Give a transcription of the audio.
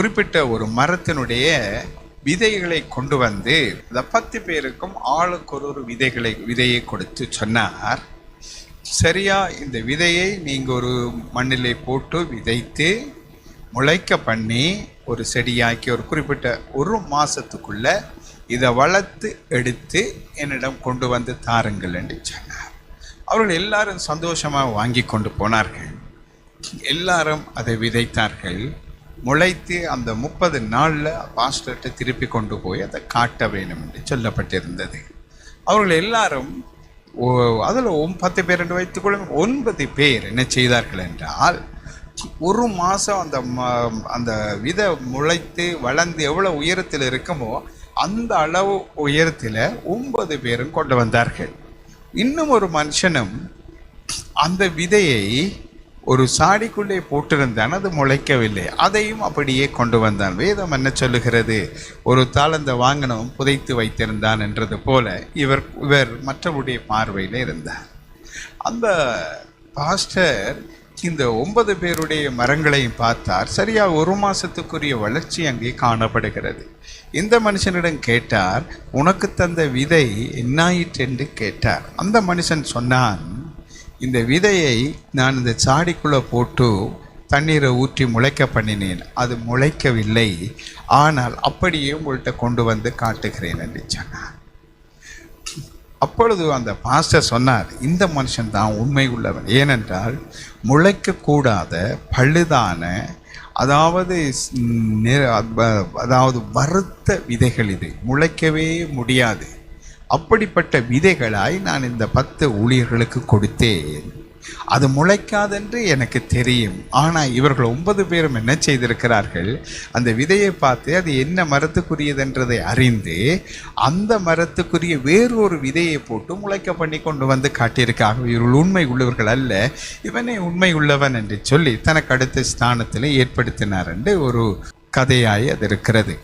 குறிப்பிட்ட ஒரு மரத்தினுடைய விதைகளை கொண்டு வந்து இந்த பத்து பேருக்கும் ஆளுக்கு ஒரு ஒரு விதைகளை விதையை கொடுத்து சொன்னார். சரியா இந்த விதையை நீங்கள் ஒரு மண்ணிலே போட்டு விதைத்து முளைக்க பண்ணி ஒரு செடியாக்கி ஒரு குறிப்பிட்ட ஒரு மாதத்துக்குள்ளே இதை வளர்த்து எடுத்து என்னிடம் கொண்டு வந்து தாருங்கள் என்று சொன்னார். அவர்கள் எல்லாரும் சந்தோஷமாக வாங்கி கொண்டு போனார்கள். எல்லாரும் அதை விதைத்தார்கள். முளைத்து அந்த முப்பது நாளில் பாஸ்டர்கிட்ட திருப்பி கொண்டு போய் அதை காட்ட வேண்டும் என்று சொல்லப்பட்டிருந்தது. அவர்கள் எல்லாரும் அதில் பத்து பேர் என்று வைத்துக்கொள்ளும் ஒன்பது பேர் என்ன செய்தார்கள் என்றால் ஒரு மாதம் அந்த ம- அந்த விதை முளைத்து வளர்ந்து எவ்வளோ உயரத்தில் இருக்குமோ அந்த அளவு உயரத்தில் ஒன்பது பேரும் கொண்டு வந்தார்கள். இன்னும் ஒரு மனுஷனும் அந்த விதையை ஒரு சாடிக்குள்ளே போட்டிருந்தான் அது முளைக்கவில்லை. அதையும் அப்படியே கொண்டு வந்தான். வேதம் என்ன சொல்லுகிறது? ஒரு தாளந்த வாங்கினவும் புதைத்து வைத்திருந்தான் என்றது போல இவர் இவர் மற்றவருடைய பார்வையில் இருந்தார். அந்த பாஸ்டர் இந்த ஒன்பது பேருடைய மரங்களையும் பார்த்தார். சரியா ஒரு மாதத்துக்குரிய வளர்ச்சி அங்கே காணப்படுகிறது. இந்த மனுஷனிடம் கேட்டார் உனக்கு தந்த விதை என்னாயிற்று என்று கேட்டார். அந்த மனுஷன் சொன்னான் இந்த விதையை நான் இந்த சாடிக்குள்ளே போட்டு தண்ணீரை ஊற்றி முளைக்க பண்ணினேன். அது முளைக்கவில்லை. ஆனால் அப்படியே உங்கள்கிட்ட கொண்டு வந்து காட்டுகிறேன் என்று சொன்னார். அப்பொழுது அந்த பாஸ்டர் சொன்னார் இந்த மனுஷன் தான் உண்மை உள்ளவன். ஏனென்றால் முளைக்கக்கூடாத பழுதான அதாவது அதாவது வறுத்த விதைகள் இது. முளைக்கவே முடியாது. அப்படிப்பட்ட விதைகளாய் நான் இந்த பத்து ஊழியர்களுக்கு கொடுத்தேன். அது முளைக்காதென்று எனக்கு தெரியும். ஆனால் இவர்கள் ஒன்பது பேரும் என்ன செய்திருக்கிறார்கள்? அந்த விதையை பார்த்து அது என்ன மரத்துக்குரியதென்றதை அறிந்து அந்த மரத்துக்குரிய வேறொரு விதையை போட்டு முளைக்க பண்ணி கொண்டு வந்து காட்டியிருக்காங்க. இவர்கள் உண்மை உள்ளவர்கள் அல்ல. இவனே உண்மை உள்ளவன் என்று சொல்லி தனக்கு அடுத்த ஸ்தானத்தில் ஏற்படுத்தினார் என்று ஒரு கதையாய் அது இருக்கிறது.